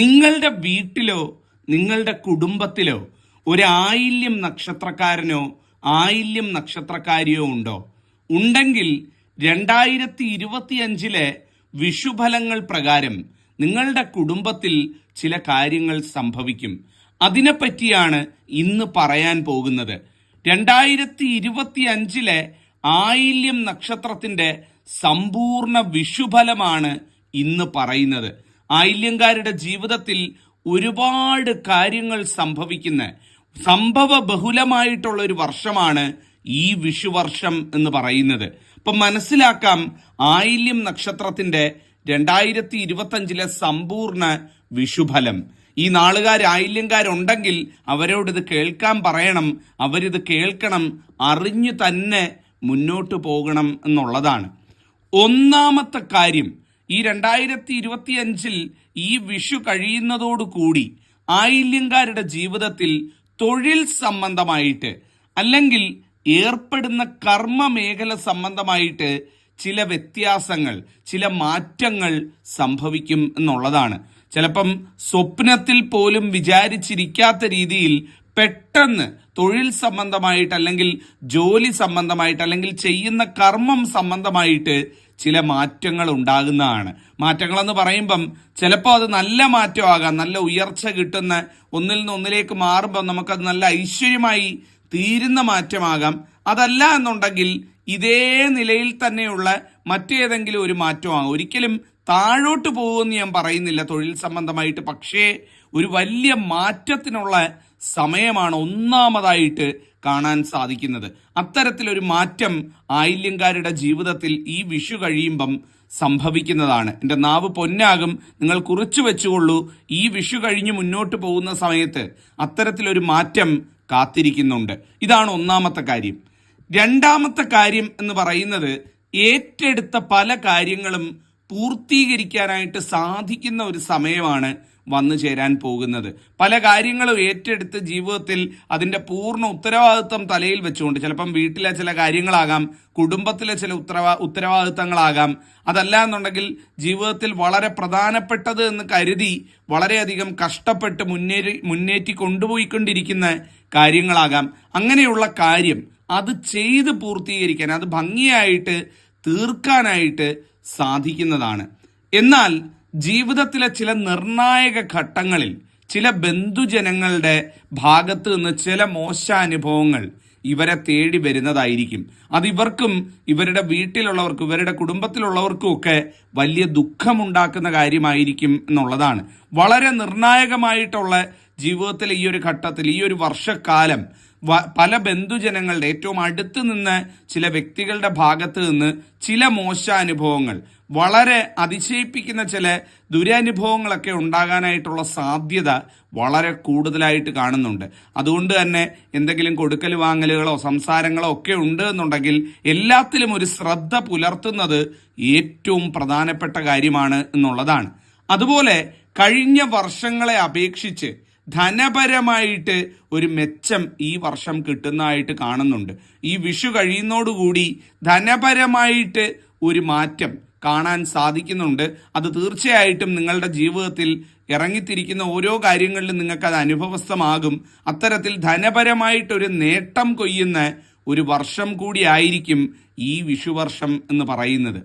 നിങ്ങളുടെ വീട്ടിലോ നിങ്ങളുടെ കുടുംബത്തിലോ ഒരു ആയില്യം നക്ഷത്രക്കാരനോ ആയില്യം നക്ഷത്രക്കാരിയോ ഉണ്ടോ? ഉണ്ടെങ്കിൽ രണ്ടായിരത്തി ഇരുപത്തി അഞ്ചിലെ വിഷുഫലങ്ങൾ പ്രകാരം നിങ്ങളുടെ കുടുംബത്തിൽ ചില കാര്യങ്ങൾ സംഭവിക്കും. അതിനെപ്പറ്റിയാണ് ഇന്ന് പറയാൻ പോകുന്നത്. രണ്ടായിരത്തി ഇരുപത്തി അഞ്ചിലെ ആയില്യം നക്ഷത്രത്തിന്റെ സമ്പൂർണ വിഷുഫലമാണ് ഇന്ന് പറയുന്നത്. ആയില്യങ്കാരുടെ ജീവിതത്തിൽ ഒരുപാട് കാര്യങ്ങൾ സംഭവിക്കുന്ന സംഭവ ബഹുലമായിട്ടുള്ള ഒരു വർഷമാണ് ഈ വിഷുവർഷം എന്ന് പറയുന്നത്. അപ്പൊ മനസ്സിലാക്കാം ആയില്യം നക്ഷത്രത്തിന്റെ രണ്ടായിരത്തി ഇരുപത്തഞ്ചിലെ സമ്പൂർണ വിഷുഫലം. ഈ നാളുകാർ ആയില്യങ്കാരുണ്ടെങ്കിൽ അവരോട് ഇത് കേൾക്കാൻ പറയണം അവരിത് കേൾക്കണം അറിഞ്ഞു തന്നെ മുന്നോട്ട് പോകണം എന്നുള്ളതാണ്. ഒന്നാമത്തെ കാര്യം ഈ രണ്ടായിരത്തി ഇരുപത്തി അഞ്ചിൽ ഈ വിഷു കഴിയുന്നതോടുകൂടി ആയില്യങ്കാരുടെ ജീവിതത്തിൽ തൊഴിൽ സംബന്ധമായിട്ട് അല്ലെങ്കിൽ ഏർപ്പെടുന്ന കർമ്മ മേഖല സംബന്ധമായിട്ട് ചില വ്യത്യാസങ്ങൾ ചില മാറ്റങ്ങൾ സംഭവിക്കും എന്നുള്ളതാണ്. ചിലപ്പം സ്വപ്നത്തിൽ പോലും വിചാരിച്ചിരിക്കാത്ത രീതിയിൽ പെട്ടെന്ന് തൊഴിൽ സംബന്ധമായിട്ട് അല്ലെങ്കിൽ ജോലി സംബന്ധമായിട്ട് അല്ലെങ്കിൽ ചെയ്യുന്ന കർമ്മം സംബന്ധമായിട്ട് ചില മാറ്റങ്ങൾ ഉണ്ടാകുന്നതാണ് മാറ്റങ്ങളെന്ന് പറയുമ്പം ചിലപ്പോൾ അത് നല്ല മാറ്റമാകാം നല്ല ഉയർച്ച കിട്ടുന്ന ഒന്നിൽ നിന്ന് ഒന്നിലേക്ക് മാറുമ്പോൾ നമുക്കത് നല്ല ഐശ്വര്യമായി തീരുന്ന മാറ്റമാകാം. അതല്ല എന്നുണ്ടെങ്കിൽ ഇതേ നിലയിൽ തന്നെയുള്ള മറ്റേതെങ്കിലും ഒരു മാറ്റമാകും. ഒരിക്കലും താഴോട്ട് പോകുമെന്ന് ഞാൻ പറയുന്നില്ല തൊഴിൽ സംബന്ധമായിട്ട് പക്ഷേ ഒരു വലിയ മാറ്റത്തിനുള്ള സമയമാണ് ഒന്നാമതായിട്ട് കാണാൻ സാധിക്കുന്നത്. അത്തരത്തിലൊരു മാറ്റം ആയില്യങ്കാരുടെ ജീവിതത്തിൽ ഈ വിഷു കഴിയുമ്പം സംഭവിക്കുന്നതാണ്. എന്റെ നാവ് പൊന്നാകും. നിങ്ങൾ കുറിച്ചു വെച്ചുകൊള്ളൂ. ഈ വിഷു കഴിഞ്ഞ് മുന്നോട്ട് പോകുന്ന സമയത്ത് അത്തരത്തിലൊരു മാറ്റം കാത്തിരിക്കുന്നുണ്ട്. ഇതാണ് ഒന്നാമത്തെ കാര്യം. രണ്ടാമത്തെ കാര്യം എന്ന് പറയുന്നത് ഏറ്റെടുത്ത പല കാര്യങ്ങളും പൂർത്തീകരിക്കാനായിട്ട് സാധിക്കുന്ന ഒരു സമയമാണ് വന്നു ചേരാൻ പോകുന്നത്. പല കാര്യങ്ങളും ഏറ്റെടുത്ത് ജീവിതത്തിൽ അതിന്റെ പൂർണ ഉത്തരവാദിത്വം തലയിൽ വെച്ചുകൊണ്ട് ചിലപ്പം വീട്ടിലെ ചില കാര്യങ്ങളാകാം കുടുംബത്തിലെ ചില ഉത്തരവാ ഉത്തരവാദിത്തങ്ങളാകാം. അതല്ല എന്നുണ്ടെങ്കിൽ ജീവിതത്തിൽ വളരെ പ്രധാനപ്പെട്ടത് എന്ന് കരുതി വളരെയധികം കഷ്ടപ്പെട്ട് മുന്നേറി മുന്നേറ്റി കൊണ്ടുപോയിക്കൊണ്ടിരിക്കുന്ന കാര്യങ്ങളാകാം. അങ്ങനെയുള്ള കാര്യം അത് ചെയ്ത് പൂർത്തീകരിക്കാൻ അത് ഭംഗിയായിട്ട് തീർക്കാനായിട്ട് സാധിക്കുന്നതാണ്. എന്നാൽ ജീവിതത്തിലെ ചില നിർണായക ഘട്ടങ്ങളിൽ ചില ബന്ധുജനങ്ങളുടെ ഭാഗത്ത് നിന്ന് ചില മോശാനുഭവങ്ങൾ ഇവരെ തേടി വരുന്നതായിരിക്കും. അത് ഇവർക്കും ഇവരുടെ വീട്ടിലുള്ളവർക്കും ഇവരുടെ കുടുംബത്തിലുള്ളവർക്കും ഒക്കെ വലിയ ദുഃഖമുണ്ടാക്കുന്ന കാര്യമായിരിക്കും എന്നുള്ളതാണ്. വളരെ നിർണായകമായിട്ടുള്ള ജീവിതത്തിലെ ഈ ഒരു ഘട്ടത്തിൽ ഈ ഒരു വർഷക്കാലം പല ബന്ധുജനങ്ങളുടെ ഏറ്റവും അടുത്ത് നിന്ന് ചില വ്യക്തികളുടെ ഭാഗത്ത് നിന്ന് ചില മോശാനുഭവങ്ങൾ വളരെ അതിശയിപ്പിക്കുന്ന ചില ദുരനുഭവങ്ങളൊക്കെ ഉണ്ടാകാനായിട്ടുള്ള സാധ്യത വളരെ കൂടുതലായിട്ട് കാണുന്നുണ്ട്. അതുകൊണ്ട് തന്നെ എന്തെങ്കിലും കൊടുക്കൽ വാങ്ങലുകളോ സംസാരങ്ങളോ ഒക്കെ ഉണ്ട് എന്നുണ്ടെങ്കിൽ എല്ലാത്തിലും ഒരു ശ്രദ്ധ പുലർത്തുന്നത് ഏറ്റവും പ്രധാനപ്പെട്ട കാര്യമാണ് എന്നുള്ളതാണ്. അതുപോലെ കഴിഞ്ഞ വർഷങ്ങളെ അപേക്ഷിച്ച് ധനപരമായിട്ട് ഒരു മെച്ചം ഈ വർഷം കിട്ടുന്നതായിട്ട് കാണുന്നുണ്ട്. ഈ വിഷു കഴിയുന്നതോടുകൂടി ധനപരമായിട്ട് ഒരു മാറ്റം കാണാൻ സാധിക്കുന്നുണ്ട്. അത് തീർച്ചയായിട്ടും നിങ്ങളുടെ ജീവിതത്തിൽ ഇറങ്ങിത്തിരിക്കുന്ന ഓരോ കാര്യങ്ങളിലും നിങ്ങൾക്ക് അത് അനുഭവസ്ഥമാകും. അത്തരത്തിൽ ധനപരമായിട്ടൊരു നേട്ടം കൊയ്യുന്ന ഒരു വർഷം കൂടിയായിരിക്കും ഈ വിഷുവർഷം എന്ന് പറയുന്നത്.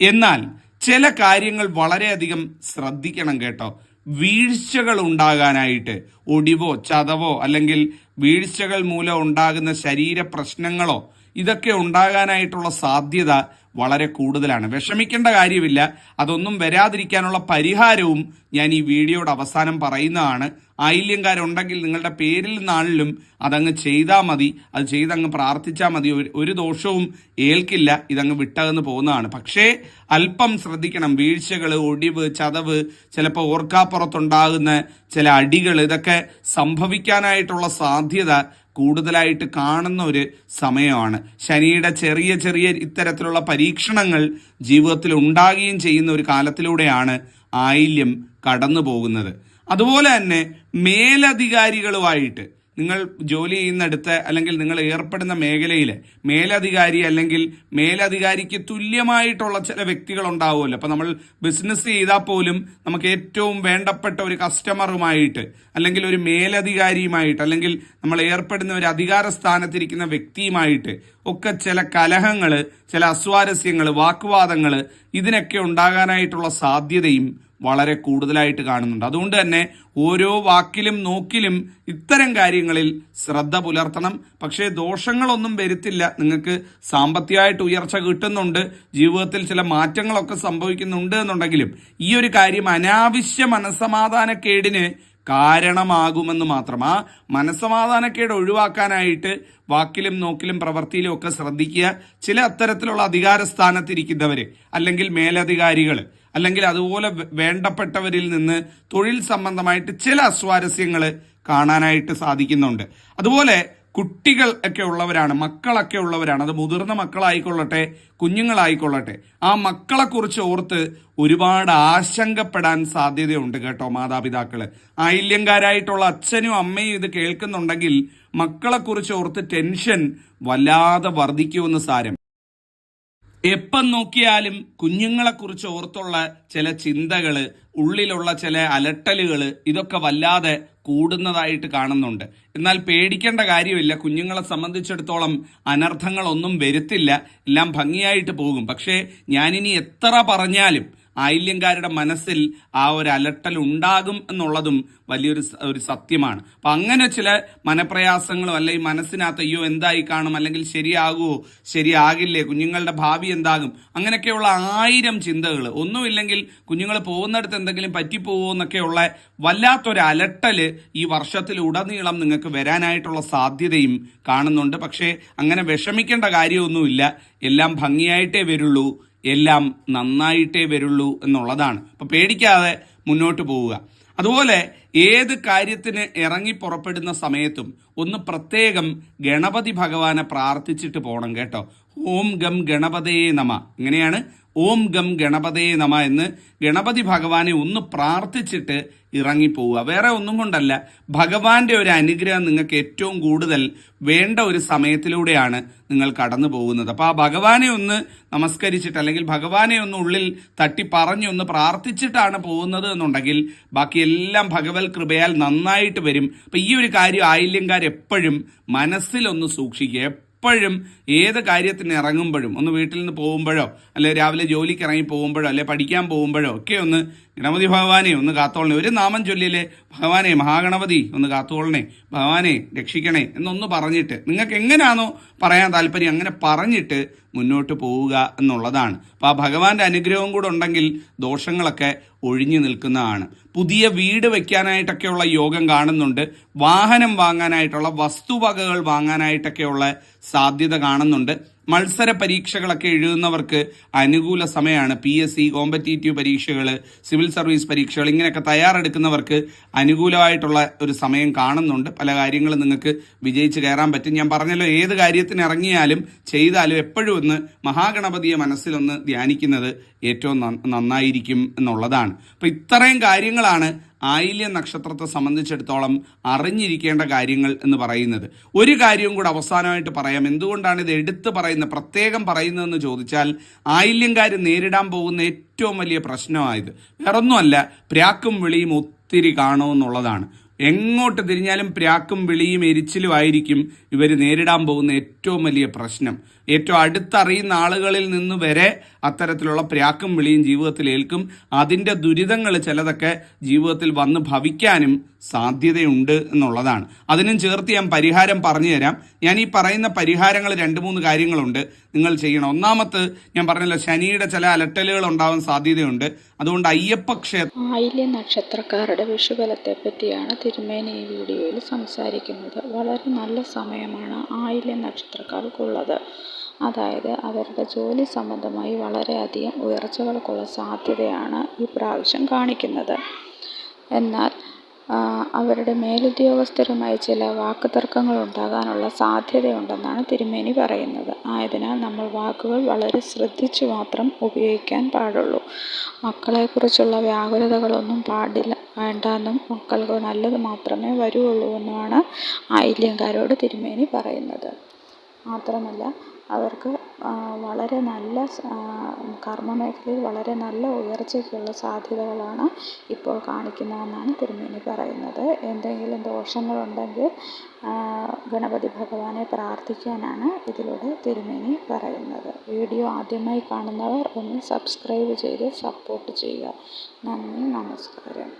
എന്നാൽ ചില കാര്യങ്ങൾ വളരെയധികം ശ്രദ്ധിക്കണം കേട്ടോ. വീഴ്ചകൾ ഉണ്ടാകാനായിട്ട് ഒടിവോ ചതവോ അല്ലെങ്കിൽ വീഴ്ചകൾ മൂലം ഉണ്ടാകുന്ന ശരീര പ്രശ്നങ്ങളോ ഇതൊക്കെ ഉണ്ടാകാനായിട്ടുള്ള സാധ്യത വളരെ കൂടുതലാണ്. വിഷമിക്കേണ്ട കാര്യമില്ല. അതൊന്നും വരാതിരിക്കാനുള്ള പരിഹാരവും ഞാൻ ഈ വീഡിയോയുടെ അവസാനം പറയുന്നതാണ്. ആയില്യങ്കാരുണ്ടെങ്കിൽ നിങ്ങളുടെ പേരിൽ നാളിലും അതങ്ങ് ചെയ്താൽ മതി. അത് ചെയ്തങ്ങ് പ്രാർത്ഥിച്ചാൽ മതി. ഒരു ദോഷവും ഏൽക്കില്ല. ഇതങ്ങ് വിട്ടകന്ന് പോകുന്നതാണ്. പക്ഷേ അല്പം ശ്രദ്ധിക്കണം. വീഴ്ചകൾ ഒടിവ് ചതവ് ചിലപ്പോൾ ഓർക്കാപ്പുറത്തുണ്ടാകുന്ന ചില അടികൾ ഇതൊക്കെ സംഭവിക്കാനായിട്ടുള്ള സാധ്യത കൂടുതലായിട്ട് കാണുന്ന ഒരു സമയമാണ്. ശനിയുടെ ചെറിയ ചെറിയ ഇത്തരത്തിലുള്ള പരീക്ഷണങ്ങൾ ജീവിതത്തിൽ ഉണ്ടാകുകയും ചെയ്യുന്ന ഒരു കാലത്തിലൂടെയാണ് ആയില്യം കടന്നു പോകുന്നത് അതുപോലെ തന്നെ മേലധികാരികളുമായിട്ട് നിങ്ങൾ ജോലി ചെയ്യുന്നിടത്ത് അല്ലെങ്കിൽ നിങ്ങൾ ഏർപ്പെടുന്ന മേഖലയിലെ മേലധികാരി അല്ലെങ്കിൽ മേലധികാരിക്ക് തുല്യമായിട്ടുള്ള ചില വ്യക്തികൾ ഉണ്ടാവുമല്ലോ അപ്പം നമ്മൾ ബിസിനസ് ചെയ്താൽ പോലും നമുക്ക് ഏറ്റവും വേണ്ടപ്പെട്ട ഒരു കസ്റ്റമറുമായിട്ട് അല്ലെങ്കിൽ ഒരു മേലധികാരിയുമായിട്ട് അല്ലെങ്കിൽ നമ്മൾ ഏർപ്പെടുന്ന ഒരു അധികാര സ്ഥാനത്തിരിക്കുന്ന വ്യക്തിയുമായിട്ട് ഒക്കെ ചില കലഹങ്ങൾ ചില അസ്വാരസ്യങ്ങൾ വാക്കുവാദങ്ങൾ ഇതിനൊക്കെ ഉണ്ടാകാനായിട്ടുള്ള സാധ്യതയും വളരെ കൂടുതലായിട്ട് കാണുന്നുണ്ട്. അതുകൊണ്ട് തന്നെ ഓരോ വാക്കിലും നോക്കിലും ഇത്തരം കാര്യങ്ങളിൽ ശ്രദ്ധ പുലർത്തണം. പക്ഷേ ദോഷങ്ങളൊന്നും വരുത്തില്ല. നിങ്ങൾക്ക് സാമ്പത്തികമായിട്ട് ഉയർച്ച കിട്ടുന്നുണ്ട്. ജീവിതത്തിൽ ചില മാറ്റങ്ങളൊക്കെ സംഭവിക്കുന്നുണ്ട് എന്നുണ്ടെങ്കിലും ഈ ഒരു കാര്യം അനാവശ്യ മനസമാധാനക്കേടിന് കാരണമാകുമെന്ന് മാത്രം. ആ മനസമാധാനക്കേട് ഒഴിവാക്കാനായിട്ട് വാക്കിലും നോക്കിലും പ്രവൃത്തിയിലും ഒക്കെ ശ്രദ്ധിക്കുക. ചില അത്തരത്തിലുള്ള അധികാര സ്ഥാനത്തിരിക്കുന്നവർ അല്ലെങ്കിൽ മേലധികാരികൾ അല്ലെങ്കിൽ അതുപോലെ വേണ്ടപ്പെട്ടവരിൽ നിന്ന് തൊഴിൽ സംബന്ധമായിട്ട് ചില അസ്വാരസ്യങ്ങൾ കാണാനായിട്ട് സാധിക്കുന്നുണ്ട്. അതുപോലെ കുട്ടികൾ ഒക്കെ ഉള്ളവരാണ് മക്കളൊക്കെ ഉള്ളവരാണ് അത് മുതിർന്ന മക്കളായിക്കൊള്ളട്ടെ കുഞ്ഞുങ്ങളായിക്കൊള്ളട്ടെ ആ മക്കളെക്കുറിച്ച് ഓർത്ത് ഒരുപാട് ആശങ്കപ്പെടാൻ സാധ്യതയുണ്ട് കേട്ടോ മാതാപിതാക്കൾ ആയില്യങ്കാരായിട്ടുള്ള അച്ഛനും അമ്മയും ഇത് കേൾക്കുന്നുണ്ടെങ്കിൽ മക്കളെക്കുറിച്ച് ഓർത്ത് ടെൻഷൻ വല്ലാതെ വർദ്ധിക്കുമെന്ന് സാരം. എപ്പം നോക്കിയാലും കുഞ്ഞുങ്ങളെ കുറിച്ച് ഓർത്തുള്ള ചില ചിന്തകൾ ഉള്ളിലുള്ള ചില അലട്ടലുകൾ ഇതൊക്കെ വല്ലാതെ കൂടുന്നതായിട്ട് കാണുന്നുണ്ട്. എന്നാൽ പേടിക്കേണ്ട കാര്യമില്ല. കുഞ്ഞുങ്ങളെ സംബന്ധിച്ചിടത്തോളം അനർത്ഥങ്ങളൊന്നും വരുത്തില്ല. എല്ലാം ഭംഗിയായിട്ട് പോകും. പക്ഷേ ഞാനിനി എത്ര പറഞ്ഞാലും ആയില്യങ്കാരുടെ മനസ്സിൽ ആ ഒരു അലട്ടൽ ഉണ്ടാകും എന്നുള്ളതും വലിയൊരു ഒരു സത്യമാണ്. അപ്പൊ അങ്ങനെ ചില മനപ്രയാസങ്ങളും അല്ലെങ്കിൽ മനസ്സിനകത്ത് അയ്യോ എന്തായി കാണും അല്ലെങ്കിൽ ശരിയാകുമോ ശരിയാകില്ലേ കുഞ്ഞുങ്ങളുടെ ഭാവി എന്താകും അങ്ങനെയൊക്കെയുള്ള ആയിരം ചിന്തകൾ ഒന്നുമില്ലെങ്കിൽ കുഞ്ഞുങ്ങൾ പോകുന്നിടത്ത് എന്തെങ്കിലും പറ്റിപ്പോവോ എന്നൊക്കെയുള്ള വല്ലാത്തൊരു അലട്ടൽ ഈ വർഷത്തിൽ ഉടനീളം നിങ്ങൾക്ക് വരാനായിട്ടുള്ള സാധ്യതയും കാണുന്നുണ്ട്. പക്ഷേ അങ്ങനെ വിഷമിക്കേണ്ട കാര്യമൊന്നുമില്ല. എല്ലാം ഭംഗിയായിട്ടേ വരുള്ളൂ. എല്ലാം നന്നായിട്ടേ വരുള്ളൂ എന്നുള്ളതാണ്. അപ്പൊ പേടിക്കാതെ മുന്നോട്ട് പോവുക. അതുപോലെ ഏത് കാര്യത്തിന് ഇറങ്ങി പുറപ്പെടുന്ന സമയത്തും ഒന്ന് പ്രത്യേകം ഗണപതി ഭഗവാനെ പ്രാർത്ഥിച്ചിട്ട് പോകണം കേട്ടോ. ഓം ഗം ഗണപതേ നമ. ഇങ്ങനെയാണ് ഓം ഗം ഗണപതേ നമ എന്ന് ഗണപതി ഭഗവാനെ ഒന്ന് പ്രാർത്ഥിച്ചിട്ട് ഇറങ്ങിപ്പോവുക. വേറെ ഒന്നും കൊണ്ടല്ല. ഭഗവാന്റെ ഒരു അനുഗ്രഹം നിങ്ങൾക്ക് ഏറ്റവും കൂടുതൽ വേണ്ട ഒരു സമയത്തിലൂടെയാണ് നിങ്ങൾ കടന്നു പോകുന്നത്. അപ്പൊ ആ ഭഗവാനെ ഒന്ന് നമസ്കരിച്ചിട്ട് അല്ലെങ്കിൽ ഭഗവാനെ ഒന്ന് ഉള്ളിൽ തട്ടി പറഞ്ഞ് ഒന്ന് പ്രാർത്ഥിച്ചിട്ടാണ് പോകുന്നത് എന്നുണ്ടെങ്കിൽ ബാക്കിയെല്ലാം ഭഗവത് കൃപയാൽ നന്നായിട്ട് വരും. അപ്പൊ ഈ ഒരു കാര്യം ആയില്യങ്കാർ എപ്പോഴും മനസ്സിലൊന്ന് സൂക്ഷിക്കുക. എപ്പോഴും ഏത് കാര്യത്തിന് ഇറങ്ങുമ്പോഴും ഒന്ന് വീട്ടിൽ നിന്ന് പോകുമ്പോഴോ അല്ലെ രാവിലെ ജോലിക്ക് ഇറങ്ങി പോകുമ്പോഴോ അല്ലെ പഠിക്കാൻ പോകുമ്പോഴോ ഒക്കെ ഒന്ന് ഗണപതി ഭഗവാനെ ഒന്ന് കാത്തോളണേ. ഒരു നാമം ചൊല്ലിയില്ലേ ഭഗവാനെ മഹാഗണപതി ഒന്ന് കാത്തോളണേ ഭഗവാനെ രക്ഷിക്കണേ എന്നൊന്ന് പറഞ്ഞിട്ട് നിങ്ങൾക്ക് എങ്ങനെയാണോ പറയാൻ താല്പര്യം അങ്ങനെ പറഞ്ഞിട്ട് മുന്നോട്ട് പോവുക എന്നുള്ളതാണ്. അപ്പോൾ ആ ഭഗവാന്റെ അനുഗ്രഹവും കൂടെ ഉണ്ടെങ്കിൽ ദോഷങ്ങളൊക്കെ ഒഴിഞ്ഞു നിൽക്കുന്നതാണ്. പുതിയ വീട് വയ്ക്കാനായിട്ടൊക്കെയുള്ള യോഗം കാണുന്നുണ്ട്. വാഹനം വാങ്ങാനായിട്ടുള്ള വസ്തുവകകൾ വാങ്ങാനായിട്ടൊക്കെയുള്ള സാധ്യത കാണുന്നുണ്ട്. മത്സര പരീക്ഷകളൊക്കെ എഴുതുന്നവർക്ക് അനുകൂല സമയമാണ്. പി എസ് സി കോമ്പറ്റേറ്റീവ് പരീക്ഷകൾ സിവിൽ സർവീസ് പരീക്ഷകൾ ഇങ്ങനെയൊക്കെ തയ്യാറെടുക്കുന്നവർക്ക് അനുകൂലമായിട്ടുള്ള ഒരു സമയം കാണുന്നുണ്ട്. പല കാര്യങ്ങളും നിങ്ങൾക്ക് വിജയിച്ച് കയറാൻ പറ്റും. ഞാൻ പറഞ്ഞല്ലോ ഏത് കാര്യത്തിന് ഇറങ്ങിയാലും ചെയ്താലും എപ്പോഴും ഒന്ന് മഹാഗണപതിയെ മനസ്സിലൊന്ന് ധ്യാനിക്കുന്നത് ഏറ്റവും നന്നായിരിക്കും എന്നുള്ളതാണ്. അപ്പോൾ ഇത്രയും കാര്യങ്ങളാണ് ആയില്യ നക്ഷത്രത്തെ സംബന്ധിച്ചിടത്തോളം അറിഞ്ഞിരിക്കേണ്ട കാര്യങ്ങൾ എന്ന് പറയുന്നത്. ഒരു കാര്യവും കൂടെ അവസാനമായിട്ട് പറയാം. എന്തുകൊണ്ടാണ് ഇത് എടുത്തു പറയുന്നത്? പ്രത്യേകം പറയുന്നതെന്ന് ചോദിച്ചാൽ ആയില്യംകാർ നേരിടാൻ പോകുന്ന ഏറ്റവും വലിയ പ്രശ്നമായത്. വേറൊന്നുമല്ല പ്രാക്കും വിളിയും ഒത്തിരി കാണുമെന്നുള്ളതാണ്. എങ്ങോട്ട് തിരിഞ്ഞാലും പ്രാക്കും വിളിയും എരിച്ചിലും ആയിരിക്കും ഇവർ നേരിടാൻ പോകുന്ന ഏറ്റവും വലിയ പ്രശ്നം. ഏറ്റവും അടുത്തറിയുന്ന ആളുകളിൽ നിന്ന് വരെ അത്തരത്തിലുള്ള പ്രാക്കും വിളിയും ജീവിതത്തിൽ ഏൽക്കും. അതിന്റെ ദുരിതങ്ങൾ ചിലതൊക്കെ ജീവിതത്തിൽ വന്ന് ഭവിക്കാനും സാധ്യതയുണ്ട് എന്നുള്ളതാണ്. അതിനും ചേർത്ത് ഞാൻ പരിഹാരം പറഞ്ഞു തരാം. ഞാൻ ഈ പറയുന്ന പരിഹാരങ്ങൾ രണ്ട് മൂന്ന് കാര്യങ്ങളുണ്ട്. നിങ്ങൾ ചെയ്യണം. ഒന്നാമത്ത് ഞാൻ പറഞ്ഞല്ലോ ശനിയുടെ ചില അലട്ടലുകൾ ഉണ്ടാവാൻ സാധ്യതയുണ്ട്. അതുകൊണ്ട് അയ്യപ്പ ക്ഷേത്ര വിഷുബലത്തെ പറ്റിയാണ് തിരുമേനി ഈ വീഡിയോയിൽ സംസാരിക്കുന്നത്. വളരെ നല്ല സമയമാണ് ആയില്യ നക്ഷത്രക്കാർക്കുള്ളത്. അതായത് അവരുടെ ജോലി സംബന്ധമായി വളരെയധികം ഉയർച്ചകൾക്കുള്ള സാധ്യതയാണ് ഈ പ്രാവശ്യം കാണിക്കുന്നത്. എന്നാൽ അവരുടെ മേലുദ്യോഗസ്ഥരുമായി ചില വാക്കുതർക്കങ്ങൾ ഉണ്ടാകാനുള്ള സാധ്യതയുണ്ടെന്നാണ് തിരുമേനി പറയുന്നത്. ആയതിനാൽ നമ്മൾ വാക്കുകൾ വളരെ ശ്രദ്ധിച്ചു മാത്രം ഉപയോഗിക്കാൻ പാടുള്ളൂ. മക്കളെക്കുറിച്ചുള്ള വ്യാകുലതകളൊന്നും പാടില്ല. വേണ്ടാന്നും മക്കൾക്ക് നല്ലത് മാത്രമേ വരുള്ളൂ എന്നുമാണ് ആയില്യക്കാരോട് തിരുമേനി പറയുന്നത്. മാത്രമല്ല അവർക്ക് വളരെ നല്ല കർമ്മ മേഖലയിൽ വളരെ നല്ല ഉയർച്ചയ്ക്കുള്ള സാധ്യതകളാണ് ഇപ്പോൾ കാണിക്കുന്നതെന്നാണ് തിരുമേനി പറയുന്നത്. എന്തെങ്കിലും ദോഷങ്ങളുണ്ടെങ്കിൽ ഗണപതി ഭഗവാനെ പ്രാർത്ഥിക്കാനാണ് ഇതിലൂടെ തിരുമേനി പറയുന്നത്. വീഡിയോ ആദ്യമായി കാണുന്നവർ ഒന്ന് സബ്സ്ക്രൈബ് ചെയ്ത് സപ്പോർട്ട് ചെയ്യുക. നന്ദി നമസ്കാരം.